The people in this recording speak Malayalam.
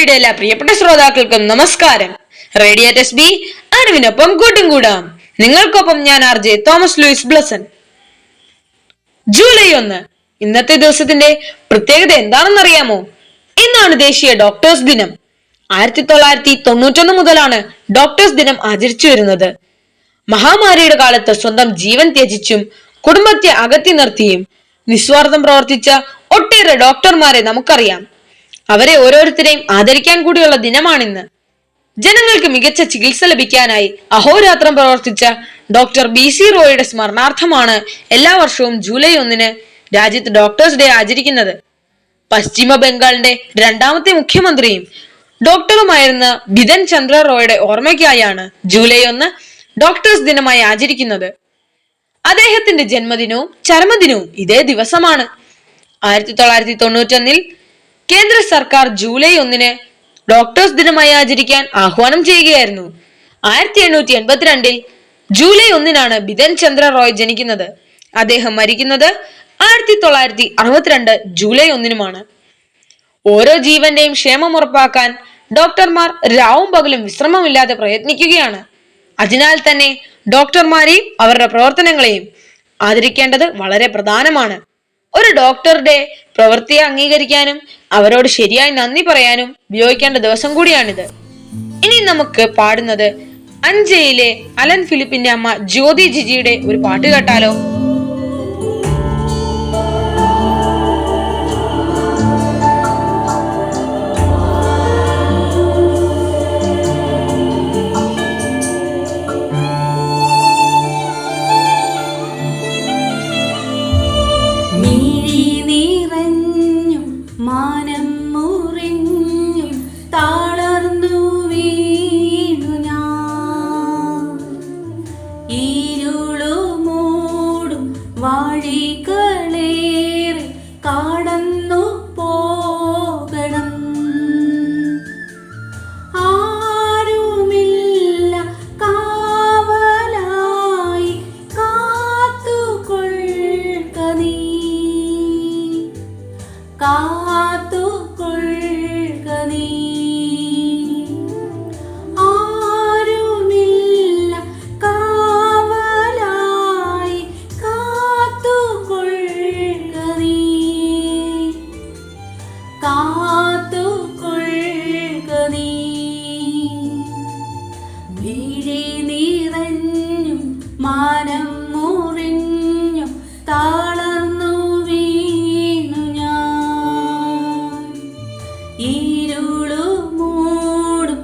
ബിയുടെ എല്ലാ പ്രിയപ്പെട്ട ശ്രോതാക്കൾക്കും നമസ്കാരം. റേഡിയോ എസ് ബി അറിവിനൊപ്പം കൂട്ടും കൂടാം നിങ്ങൾക്കൊപ്പം ഞാൻ R J Thomas Louis Blesson. July ഒന്ന് ഇന്നത്തെ ദിവസത്തിന്റെ പ്രത്യേകത എന്താണെന്നറിയാമോ? ഇന്നാണ് ദേശീയ ഡോക്ടേഴ്സ് ദിനം. ആയിരത്തി തൊള്ളായിരത്തി തൊണ്ണൂറ്റൊന്ന് മുതലാണ് ഡോക്ടേഴ്സ് ദിനം ആചരിച്ചു വരുന്നത്. മഹാമാരിയുടെ കാലത്ത് സ്വന്തം ജീവൻ ത്യജിച്ചും കുടുംബത്തെ അകറ്റി നിർത്തിയും നിസ്വാർത്ഥം പ്രവർത്തിച്ച ഒട്ടേറെ ഡോക്ടർമാരെ നമുക്കറിയാം. അവരെ ഓരോരുത്തരെയും ആദരിക്കാൻ കൂടിയുള്ള ദിനമാണിന്ന്. ജനങ്ങൾക്ക് മികച്ച ചികിത്സ ലഭിക്കാനായി അഹോരാത്രം പ്രവർത്തിച്ച ഡോക്ടർ ബി സി റോയുടെ സ്മരണാർത്ഥമാണ് എല്ലാ വർഷവും ജൂലൈ ഒന്നിന് രാജ്യത്ത് ഡോക്ടേഴ്സ് ഡേ ആചരിക്കുന്നത്. പശ്ചിമ ബംഗാളിന്റെ രണ്ടാമത്തെ മുഖ്യമന്ത്രിയും ഡോക്ടറുമായിരുന്ന ബിദൻ ചന്ദ്ര റോയുടെ ഓർമ്മയ്ക്കായാണ് ജൂലൈ ഒന്ന് ഡോക്ടേഴ്സ് ദിനമായി ആചരിക്കുന്നത്. അദ്ദേഹത്തിന്റെ ജന്മദിനവും ചരമദിനവും ഇതേ ദിവസമാണ്. ആയിരത്തി തൊള്ളായിരത്തി തൊണ്ണൂറ്റൊന്നിൽ കേന്ദ്ര സർക്കാർ ജൂലൈ ഒന്നിന് ഡോക്ടേഴ്സ് ദിനമായി ആചരിക്കാൻ ആഹ്വാനം ചെയ്യുകയായിരുന്നു. ആയിരത്തി എണ്ണൂറ്റി എൺപത്തിരണ്ടിൽ ജൂലൈ ഒന്നിനാണ് ബിതൻ ചന്ദ്ര റോയ് ജനിക്കുന്നത്. അദ്ദേഹം മരിക്കുന്നത് ആയിരത്തി തൊള്ളായിരത്തി അറുപത്തിരണ്ട് ജൂലൈ ഒന്നിനുമാണ്. ഓരോ ജീവന്റെയും ക്ഷേമം ഉറപ്പാക്കാൻ ഡോക്ടർമാർ രാവും പകലും വിശ്രമമില്ലാതെ പ്രയത്നിക്കുകയാണ്. അതിനാൽ തന്നെ ഡോക്ടർമാരെയും അവരുടെ പ്രവർത്തനങ്ങളെയും ആദരിക്കേണ്ടത് വളരെ പ്രധാനമാണ്. ഒരു ഡോക്ടറുടെ പ്രവൃത്തിയെ അംഗീകരിക്കാനും അവരോട് ശരിയായി നന്ദി പറയാനും ഉപയോഗിക്കേണ്ട ദിവസം കൂടിയാണിത്. ഇനി നമുക്ക് പാടുന്നത് അഞ്ചയിലെ അലൻ ഫിലിപ്പിന്റെ അമ്മ ജ്യോതി ജിജിയുടെ ഒരു പാട്ട് കേട്ടാലോ? ഇരുളു മൂടും